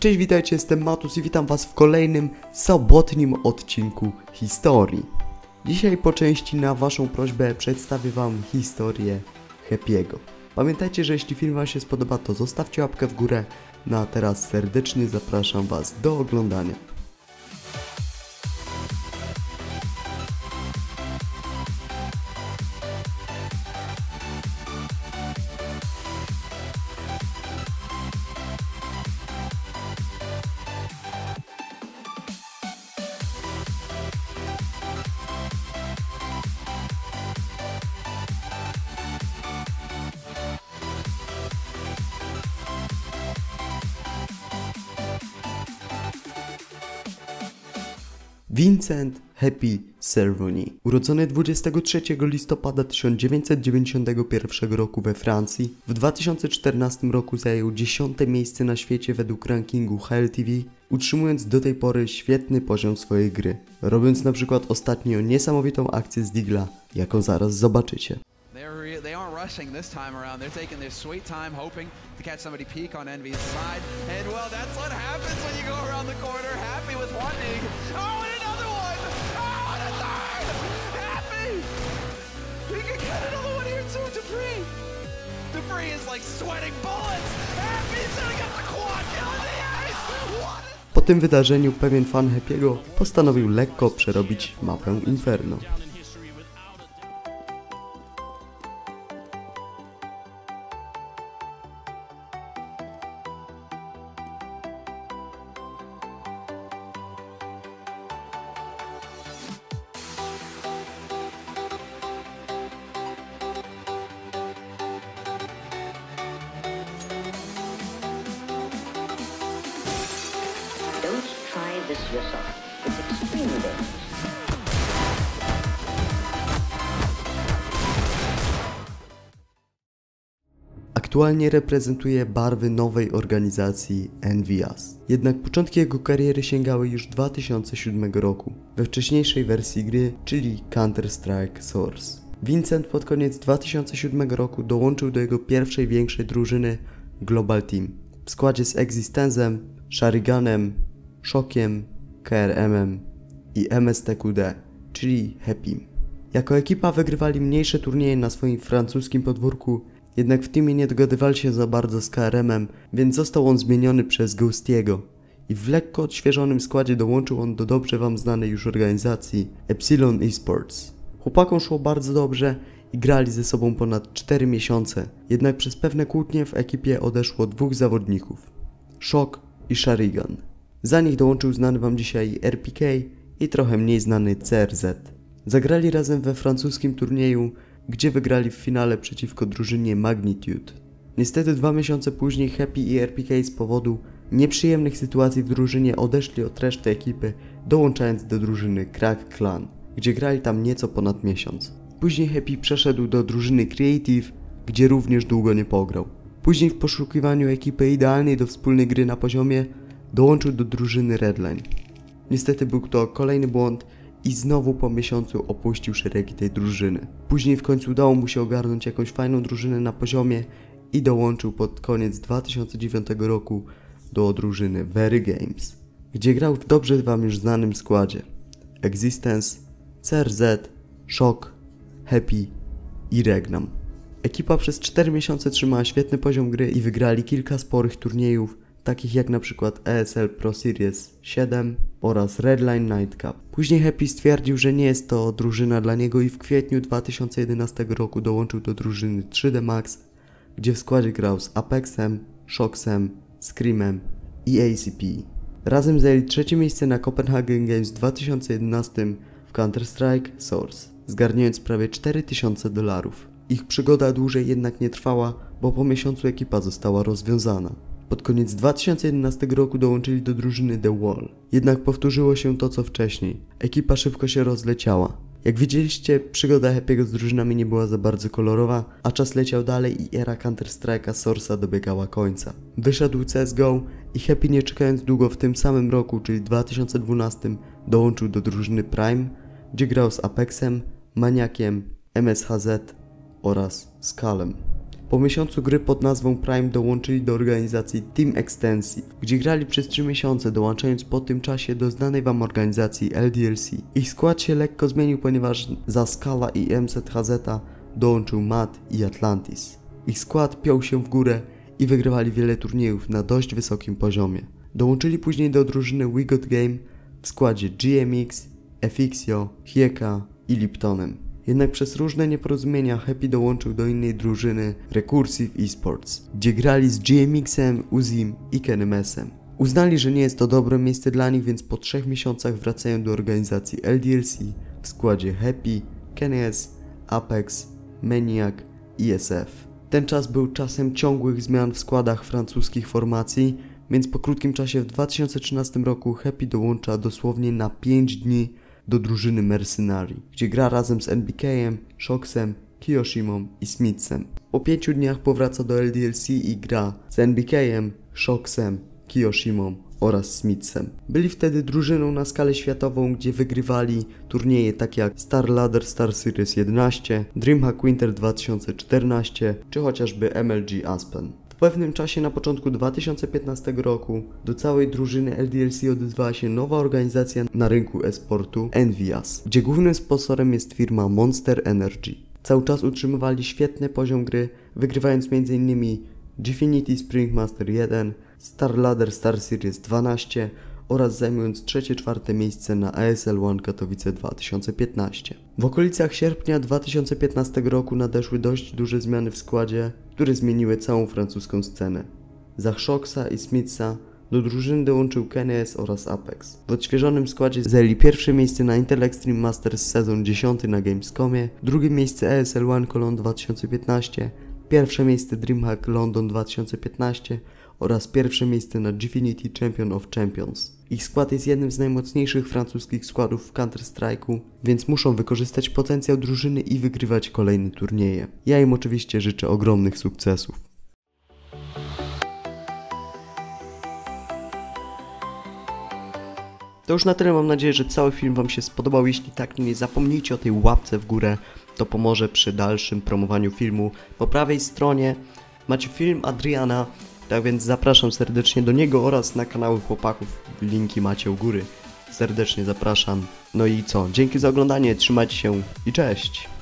Cześć, witajcie, jestem Matus i witam was w kolejnym sobotnim odcinku historii. Dzisiaj po części na waszą prośbę przedstawię wam historię Happy'ego. Pamiętajcie, że jeśli film wam się spodoba, to zostawcie łapkę w górę. No a teraz serdecznie zapraszam was do oglądania. Vincent Happy Cervoni. Urodzony 23 listopada 1991 roku we Francji, w 2014 roku zajął 10 miejsce na świecie według rankingu HLTV, utrzymując do tej pory świetny poziom swojej gry, robiąc na przykład ostatnio niesamowitą akcję z Digla, jaką zaraz zobaczycie. They aren't rushing this time around. They're taking their sweet time, hoping to catch somebody peek on Envy's side. And well, that's what happens when you go around the corner. Happy with one dig. Oh, Po tym wydarzeniu pewien fan Happy'ego postanowił lekko przerobić mapę Inferno. Aktualnie reprezentuje barwy nowej organizacji NVIAS. Jednak początki jego kariery sięgały już 2007 roku, we wcześniejszej wersji gry, czyli Counter-Strike Source. Vincent pod koniec 2007 roku dołączył do jego pierwszej większej drużyny Global Team w składzie z Existenzem, Shariganem, Szokiem, KRM-em i MSTQD, czyli Happym. Jako ekipa wygrywali mniejsze turnieje na swoim francuskim podwórku, jednak w teamie nie dogadywali się za bardzo z KRM-em, więc został on zmieniony przez Ghostiego i w lekko odświeżonym składzie dołączył on do dobrze wam znanej już organizacji Epsilon Esports. Chłopakom szło bardzo dobrze i grali ze sobą ponad 4 miesiące, jednak przez pewne kłótnie w ekipie odeszło dwóch zawodników. Shock i Sharigan. Za nich dołączył znany wam dzisiaj RPK i trochę mniej znany CRZ. Zagrali razem we francuskim turnieju, gdzie wygrali w finale przeciwko drużynie Magnitude. Niestety dwa miesiące później Happy i RPK z powodu nieprzyjemnych sytuacji w drużynie odeszli od reszty ekipy, dołączając do drużyny Crack Clan, gdzie grali tam nieco ponad miesiąc. Później Happy przeszedł do drużyny Creative, gdzie również długo nie pograł. Później w poszukiwaniu ekipy idealnej do wspólnej gry na poziomie dołączył do drużyny Redline. Niestety był to kolejny błąd i znowu po miesiącu opuścił szeregi tej drużyny. Później w końcu udało mu się ogarnąć jakąś fajną drużynę na poziomie i dołączył pod koniec 2009 roku do drużyny Very Games, gdzie grał w dobrze wam już znanym składzie Existence, CRZ, Shock, Happy i Regnam. Ekipa przez 4 miesiące trzymała świetny poziom gry i wygrali kilka sporych turniejów, takich jak na przykład ESL Pro Series 7 oraz Redline Night Cup. Później Happy stwierdził, że nie jest to drużyna dla niego i w kwietniu 2011 roku dołączył do drużyny 3D Max, gdzie w składzie grał z Apexem, Shocksem, Screamem i ACP. Razem zajęli trzecie miejsce na Copenhagen Games w 2011 w Counter-Strike Source, zgarniając prawie 4000 dolarów. Ich przygoda dłużej jednak nie trwała, bo po miesiącu ekipa została rozwiązana. Pod koniec 2011 roku dołączyli do drużyny The Wall. Jednak powtórzyło się to co wcześniej. Ekipa szybko się rozleciała. Jak widzieliście, przygoda Happy'ego z drużynami nie była za bardzo kolorowa, a czas leciał dalej i era Counter-Strike'a Source'a dobiegała końca. Wyszedł CSGO i Happy nie czekając długo w tym samym roku, czyli 2012, dołączył do drużyny Prime, gdzie grał z Apexem, Maniakiem, MSHZ oraz Skalem. Po miesiącu gry pod nazwą Prime dołączyli do organizacji Team Extensive, gdzie grali przez 3 miesiące, dołączając po tym czasie do znanej wam organizacji LDLC. Ich skład się lekko zmienił, ponieważ za Scala i MZHZ dołączył Matt i Atlantis. Ich skład piął się w górę i wygrywali wiele turniejów na dość wysokim poziomie. Dołączyli później do drużyny We Got Game w składzie GMX, FXio, Hieka i Liptonem. Jednak przez różne nieporozumienia Happy dołączył do innej drużyny Recursive Esports, gdzie grali z GMX-em, Uzim i Kenemesem. Uznali, że nie jest to dobre miejsce dla nich, więc po trzech miesiącach wracają do organizacji LDLC w składzie Happy, Kenes, Apex, Maniac i SF. Ten czas był czasem ciągłych zmian w składach francuskich formacji, więc po krótkim czasie w 2013 roku Happy dołącza dosłownie na 5 dni do drużyny Mercenary, gdzie gra razem z NBK-em, Shoxem, Kiyoshimą i Smithsem. Po 5 dniach powraca do LDLC i gra z NBK-em, Shoxem, Kiyoshimą oraz Smithsem. Byli wtedy drużyną na skalę światową, gdzie wygrywali turnieje takie jak Star Ladder Star Series 11, Dreamhack Winter 2014 czy chociażby MLG Aspen. Pewnym czasie na początku 2015 roku do całej drużyny LDLC odezwała się nowa organizacja na rynku esportu Envias, gdzie głównym sponsorem jest firma Monster Energy. Cały czas utrzymywali świetny poziom gry, wygrywając m.in. Gfinity Spring Master 1, Star Ladder Star Series 12 oraz zajmując trzecie-czwarte miejsce na ASL One Katowice 2015. W okolicach sierpnia 2015 roku nadeszły dość duże zmiany w składzie, które zmieniły całą francuską scenę. Za Shoxa i Smitha do drużyny dołączył Kenes oraz Apex. W odświeżonym składzie zajęli pierwsze miejsce na Intel Extreme Masters sezon 10 na Gamescomie, drugie miejsce ASL One Cologne 2015, pierwsze miejsce DreamHack London 2015 oraz pierwsze miejsce na Gfinity Champion of Champions. Ich skład jest jednym z najmocniejszych francuskich składów w Counter-Strike'u, więc muszą wykorzystać potencjał drużyny i wygrywać kolejne turnieje. Ja im oczywiście życzę ogromnych sukcesów. To już na tyle, mam nadzieję, że cały film Wam się spodobał. Jeśli tak, nie zapomnijcie o tej łapce w górę, to pomoże przy dalszym promowaniu filmu. Po prawej stronie macie film Adriana, tak więc zapraszam serdecznie do niego oraz na kanały chłopaków. Linki macie u góry. Serdecznie zapraszam. No i co? Dzięki za oglądanie, trzymajcie się i cześć!